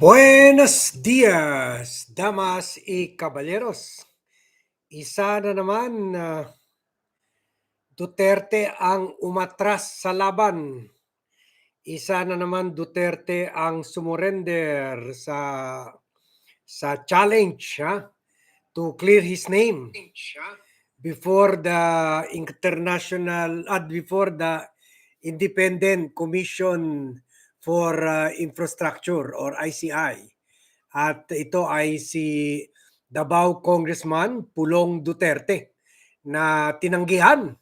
Buenos dias, damas y caballeros. Isa na naman na Duterte ang umatras sa laban. Isa na naman Duterte ang sumurrender sa sa challenge, ha? To clear his name before the international at before the Independent Commission for uh, Infrastructure or ICI. At ito ay si Davao Congressman Pulong Duterte na tinanggihan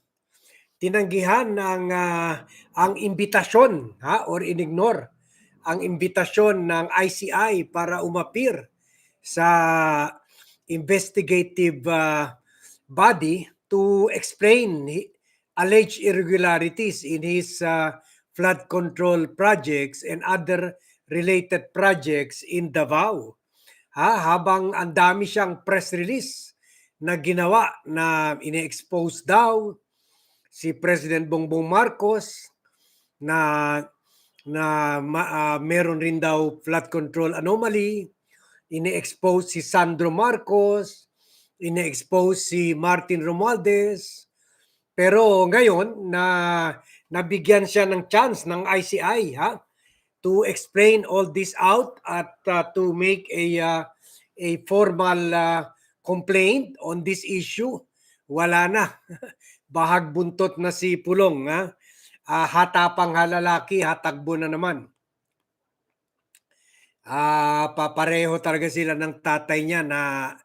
tinanggihan ang ah, ang imbitasyon ha or inignore ang imbitasyon ng ICI para umapir sa investigative ah, body to explain alleged irregularities in his ah, flood control projects and other related projects in Davao. Ha, habang ang dami siyang press release na ginawa na ine-expose daw si President Bongbong Marcos na na ma- ah, meron rin daw flood control anomaly, ine-expose si Sandro Marcos, ine-expose si Martin Romualdez. Pero ngayon na nabigyan siya ng chance ng ICI ha to explain all this out at uh, to make a uh, a formal uh, complaint on this issue. Wala na. Bahag buntot na si Pulong ha. Ah, hatapang halalaki hatagbo na naman ah papareho talaga sila ng tatay niya na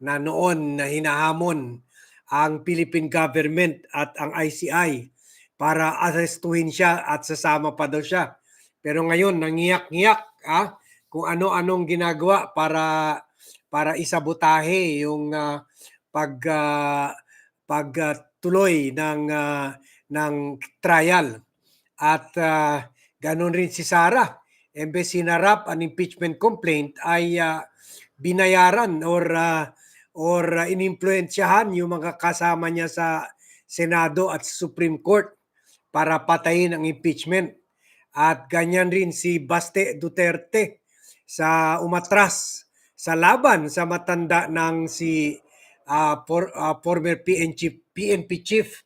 na noon na hinahamon ang Philippine government at ang ICI para arestuhin siya at sasama pa daw siya. Pero ngayon nangiyak-ngiyak ah, kung ano-anong ginagawa para para isabotahe yung ah, pag ah, pagtuloy ng ah, ng trial. At ah, ganun rin si Sara. Embes sinarap ang impeachment complaint ay ah, binayaran or ah, or uh, inimpluwensyahan yung mga kasama niya sa Senado at Supreme Court para patayin ang impeachment. At ganyan rin si Baste Duterte sa umatras sa laban sa matanda ng si ah, for, ah, former PNP, PNP chief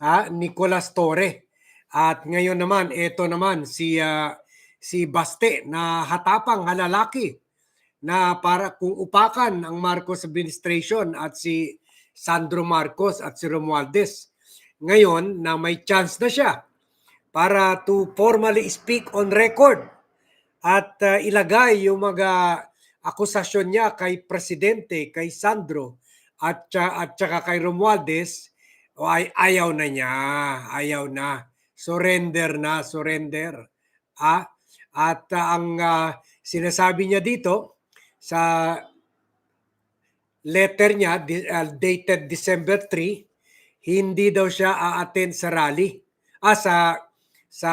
ah, Nicolas Torre. At ngayon naman, ito naman si ah, si Baste na hatapang halalaki na para kung upakan ang Marcos administration at si Sandro Marcos at si Romualdez. Ngayon na may chance na siya para to formally speak on record at uh, ilagay yung mga akusasyon niya kay presidente, kay Sandro at at saka kay Romualdez o ay ayaw na niya, ayaw na. Surrender na, surrender. Ah, at uh, ang uh, sinasabi niya dito sa letter niya uh, dated December 3, hindi daw siya a-attend sa rally. Ah, sa sa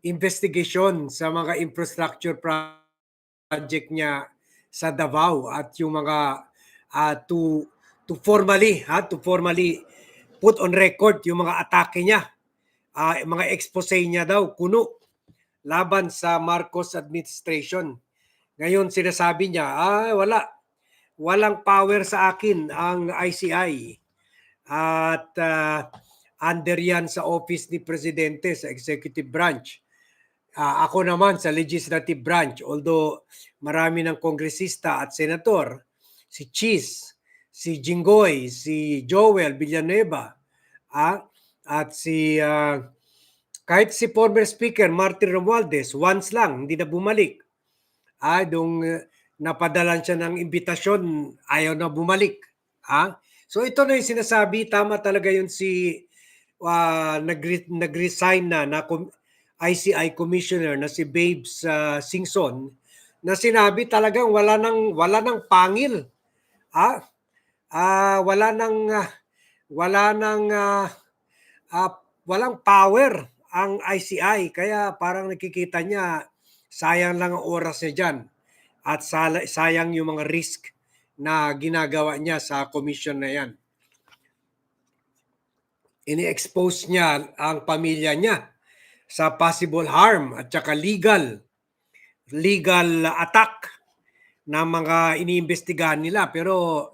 investigation sa mga infrastructure project niya sa Davao at yung mga ah, to to formally ha to formally put on record yung mga atake niya ah, mga expose niya daw kuno laban sa Marcos administration. Ngayon sinasabi niya ah wala. Walang power sa akin ang ICI at ah, under yan sa office ni presidente sa executive branch. Ah, ako naman sa legislative branch, although marami ng kongresista at senator, si Cheese, si Jinggoy, si Joel Villanueva, ah, at si ah, kahit si former speaker Martin Romualdez, once lang, hindi na bumalik. Ah, dong uh, napadalan siya ng imbitasyon, ayaw na bumalik. Ah? So ito na yung sinasabi, tama talaga yun si uh, nag- nag-resign na na com- ICI commissioner na si Babes uh, Singson na sinabi talagang wala nang wala nang pangil. Ah, ah wala nang ah, wala nang ah, ah, walang power ang ICI kaya parang nakikita niya sayang lang ang oras niya diyan at sayang yung mga risk na ginagawa niya sa commission na yan. Ini-expose niya ang pamilya niya sa possible harm at saka legal legal attack na mga iniimbestigahan nila. Pero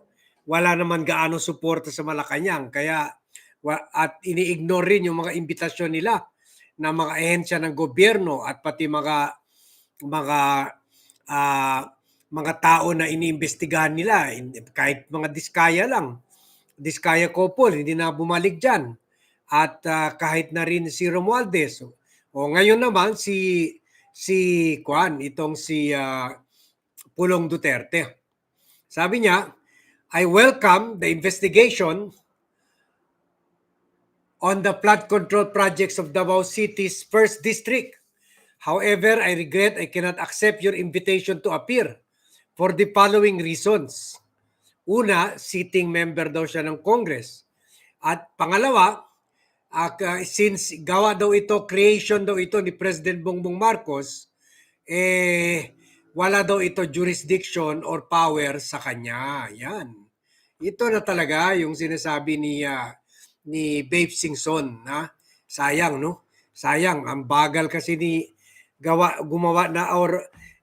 wala naman gaano suporta sa Malacanang. Kaya at ini-ignore rin yung mga imbitasyon nila na mga ehensya ng gobyerno at pati mga mga ah, mga tao na iniimbestigahan nila. Kahit mga diskaya lang. Diskaya couple hindi na bumalik diyan at ah, kahit na rin si Romualdez. O ngayon naman si si Juan itong si ah, Pulong Duterte. Sabi niya I welcome the investigation on the flood control projects of Davao City's first district. However, I regret I cannot accept your invitation to appear for the following reasons. Una, sitting member daw siya ng Congress. At pangalawa, ah, since gawa daw ito, creation daw ito ni President Bongbong Marcos, eh, wala daw ito jurisdiction or power sa kanya. Yan. Ito na talaga yung sinasabi ni ah, ni Babe Singson na sayang no? Sayang ang bagal kasi ni gawa gumawa na or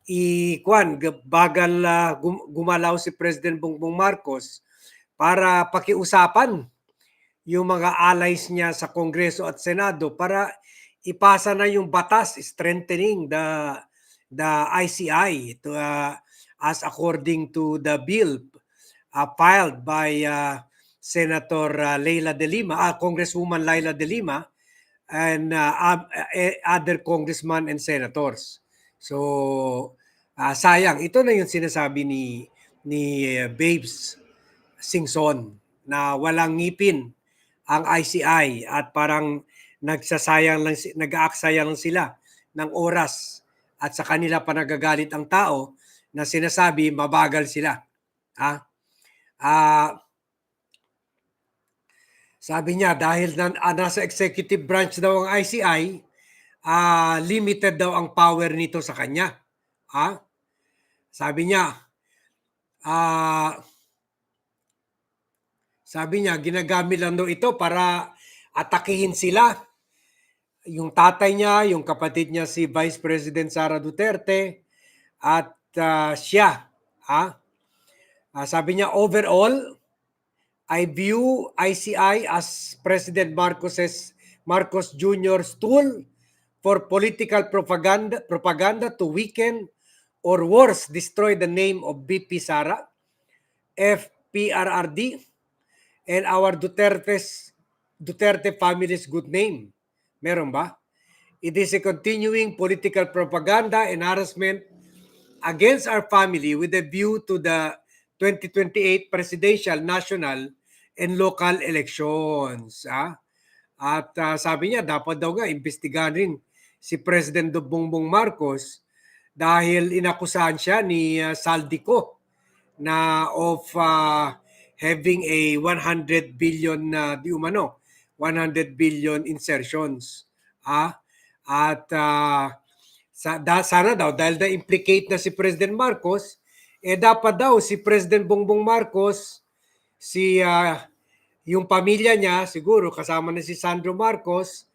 i kwan g- bagal ah, gum- gumalaw si President Bongbong Marcos para pakiusapan yung mga allies niya sa Kongreso at Senado para ipasa na yung batas strengthening the the ICI to uh, as according to the bill uh, filed by uh, Senator uh, Leila De Lima, ah, Congresswoman Leila De Lima, and uh, eh, other congressmen and senators. So, ah, sayang. Ito na yung sinasabi ni ni uh, Babes Singson na walang ngipin ang ICI at parang nagsasayang lang si- nag-aaksaya lang sila ng oras at sa kanila pa nagagalit ang tao na sinasabi mabagal sila. Ha? Ah, sabi niya dahil na, ah, nasa executive branch daw ang ICI, ah, limited daw ang power nito sa kanya. Ha? Sabi niya, ah, sabi niya, ginagamit lang daw ito para atakihin sila. Yung tatay niya, yung kapatid niya si Vice President Sara Duterte at ah, siya. Ha? Ah, sabi niya, overall, I view ICI as President Marcos's Marcos Jr.'s tool for political propaganda propaganda to weaken or worse destroy the name of BP Sara, FPRRD, and our Duterte's Duterte family's good name. Meron ba? It is a continuing political propaganda and harassment against our family with a view to the 2028 presidential, national, and local elections. Ah? At ah, sabi niya, dapat daw nga imbestigahan rin si President Bongbong Marcos dahil inakusahan siya ni ah, Saldico na of ah, having a 100 billion na di umano 100 billion insertions ah at ah, sa, da, sana daw dahil na implicate na si President Marcos eh dapat daw si President Bongbong Marcos si ah, yung pamilya niya siguro kasama na si Sandro Marcos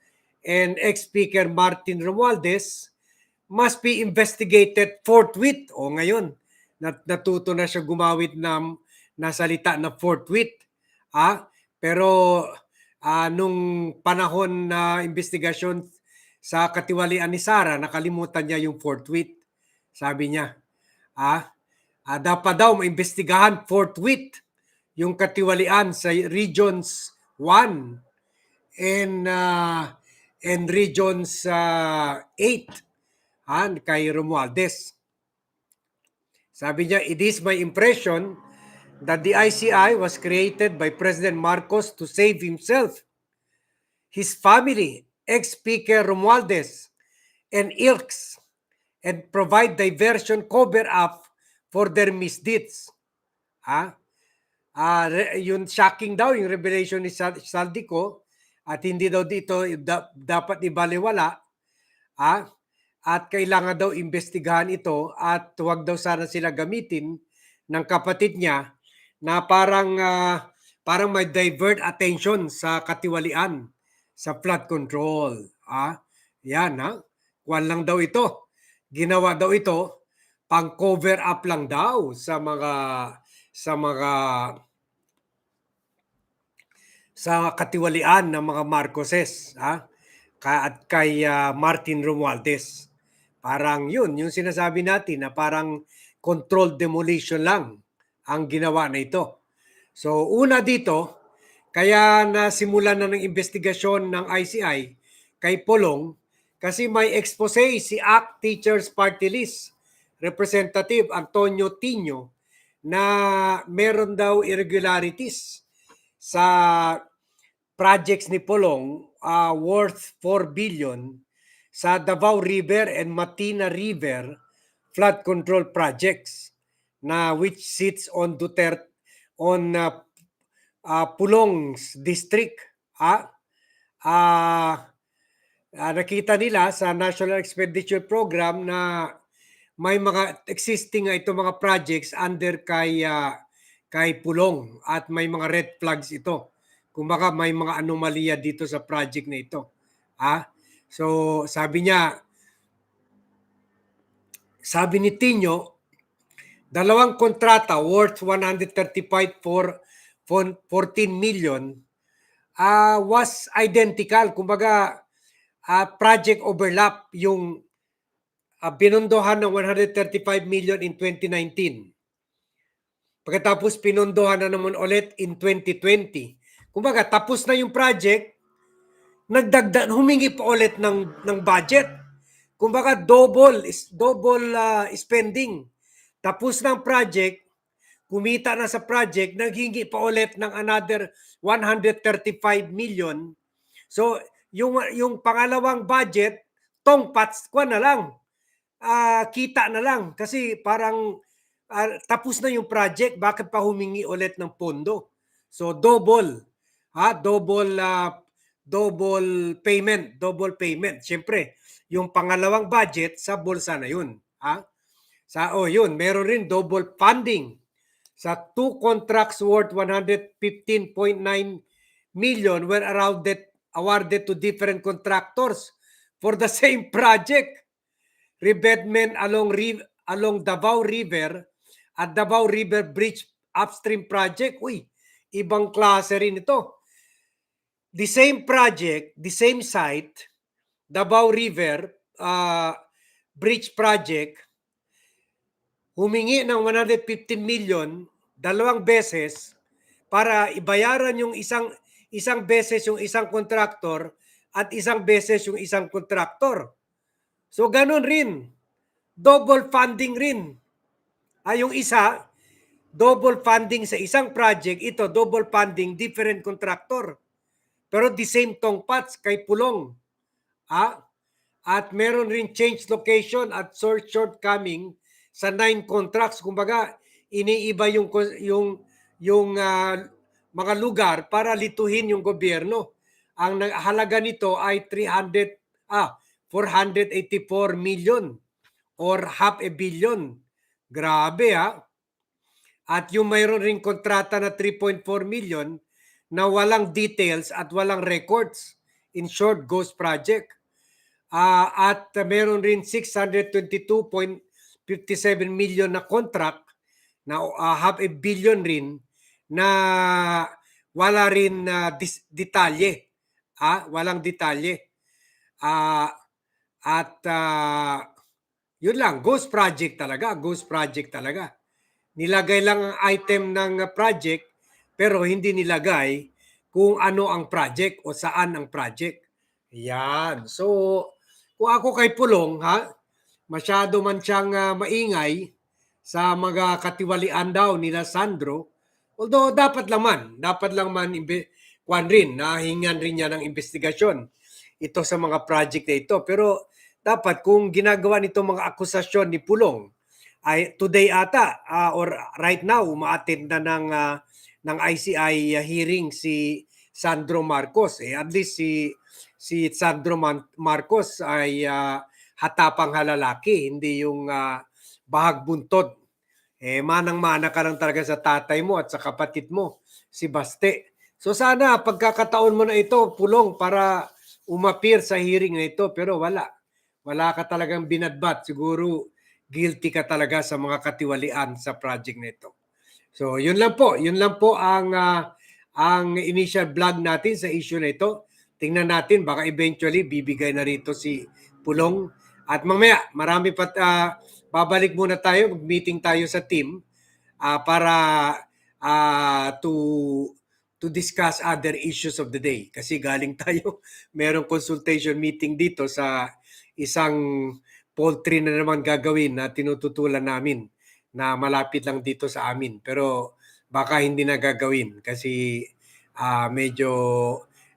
and ex-speaker Martin Romualdez must be investigated forthwith. O ngayon, nat natuto na siya gumawit na, na salita na forthwith. Ah, pero ah, nung panahon na investigasyon sa katiwalian ni Sara, nakalimutan niya yung forthwith. Sabi niya, ah, ah dapat daw maimbestigahan forthwith yung katiwalian sa regions 1 and uh, and regions uh, 8 han kay Romualdez. Sabi niya, it is my impression that the ICI was created by President Marcos to save himself, his family, ex-speaker Romualdez, and ilks, and provide diversion cover up for their misdeeds. Ha? Ah, re- yung shocking daw yung revelation ni Sal- Saldico at hindi daw dito da- dapat ibaliwala ah, at kailangan daw imbestigahan ito at huwag daw sana sila gamitin ng kapatid niya na parang ah, parang may divert attention sa katiwalian sa flood control. Ah, yan ha. Kuwan lang daw ito. ginawa daw ito pang cover up lang daw sa mga sa mga sa katiwalian ng mga Marcoses ha ka at kay ah, Martin Romualdez. Parang yun, yung sinasabi natin na parang controlled demolition lang ang ginawa na ito. So una dito, kaya nasimulan na ng investigasyon ng ICI kay Polong kasi may expose si ACT Teachers Party List Representative Antonio Tino na meron daw irregularities sa projects ni Polong uh, worth 4 billion sa Davao River and Matina River flood control projects na which sits on Duterte on uh, uh, Pulong's district. Ah, ah, ah, nakita nila sa National Expenditure Program na may mga existing nga ito mga projects under kay ah, kay Pulong at may mga red flags ito. Kumbaga may mga anomalya dito sa project na ito. Ah, so sabi niya sabi ni Tino, dalawang kontrata worth 135 for, for 14 million ah was identical. Kumbaga, ah, project overlap yung uh, pinundohan ng 135 million in 2019. Pagkatapos pinundohan na naman ulit in 2020. Kumbaga, tapos na yung project, nagdagdag, humingi pa ulit ng, ng budget. Kumbaga, double, is double ah, spending. Tapos ng project, kumita na sa project, naghingi pa ulit ng another 135 million. So, yung, yung pangalawang budget, tongpats ko na lang. Ah, kita na lang. Kasi parang ah, tapos na yung project, bakit pa humingi ulit ng pondo? So, double. Ha? Double, ah, double payment. Double payment. Siyempre, yung pangalawang budget sa bulsa na yun. Ha? Sa, oh, yun, meron rin double funding sa two contracts worth 115.9 million were awarded, awarded to different contractors for the same project. Revetment along, along Davao River at Davao River Bridge Upstream Project. Uy, ibang klase rin ito. The same project, the same site, Davao River uh, Bridge Project, humingi ng 115 million dalawang beses para ibayaran yung isang isang beses yung isang kontraktor at isang beses yung isang kontraktor. So ganun rin. Double funding rin. Ah, yung isa, double funding sa isang project, ito double funding different contractor. Pero the same tongpats kay Pulong. Ah, at meron rin change location at short shortcoming sa nine contracts. Kumbaga, iniiba yung yung yung ah, mga lugar para lituhin yung gobyerno. Ang halaga nito ay 300 ah 484 million or half a billion. Grabe ha. At yung mayroon ring kontrata na 3.4 million na walang details at walang records. In short, ghost project. Ah, at uh, meron rin 622.57 million na contract na uh, half a billion rin na wala rin na dis- detalye. Ah, walang detalye. Ah, at ah, yun lang, ghost project talaga, ghost project talaga. Nilagay lang ang item ng uh, project pero hindi nilagay kung ano ang project o saan ang project. Yan. So, kung ako kay Pulong, ha, masyado man siyang ah, maingay sa mga katiwalian daw nila Sandro, although dapat lang man, dapat lang man kwan rin, nahingan rin niya ng investigasyon ito sa mga project na ito. Pero dapat kung ginagawa nito mga akusasyon ni Pulong, ay today ata ah, or right now umaattend na ng ah, ng ICI hearing si Sandro Marcos. Eh at least si si Sandro Man- Marcos ay ah, hatapang halalaki hindi yung ah, bahag buntod. Eh manang-mana ka lang talaga sa tatay mo at sa kapatid mo si Baste. So sana pagkakataon mo na ito pulong para umapir sa hearing na ito pero wala wala ka talagang binadbat. Siguro guilty ka talaga sa mga katiwalian sa project nito. So, yun lang po. Yun lang po ang ah, ang initial vlog natin sa issue na ito. Tingnan natin baka eventually bibigay na rito si Pulong at mamaya marami pa ah, babalik muna tayo, meeting tayo sa team ah, para ah, to to discuss other issues of the day kasi galing tayo merong consultation meeting dito sa isang poultry na naman gagawin na tinututulan namin na malapit lang dito sa amin. Pero baka hindi na gagawin kasi ah, medyo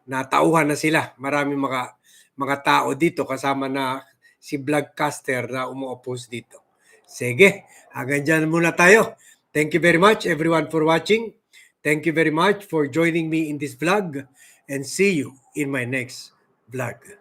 natauhan na sila. Maraming mga mga tao dito kasama na si vlogcaster na umu-oppose dito. Sige hanggang dyan muna tayo. Thank you very much everyone for watching. Thank you very much for joining me in this vlog and see you in my next vlog.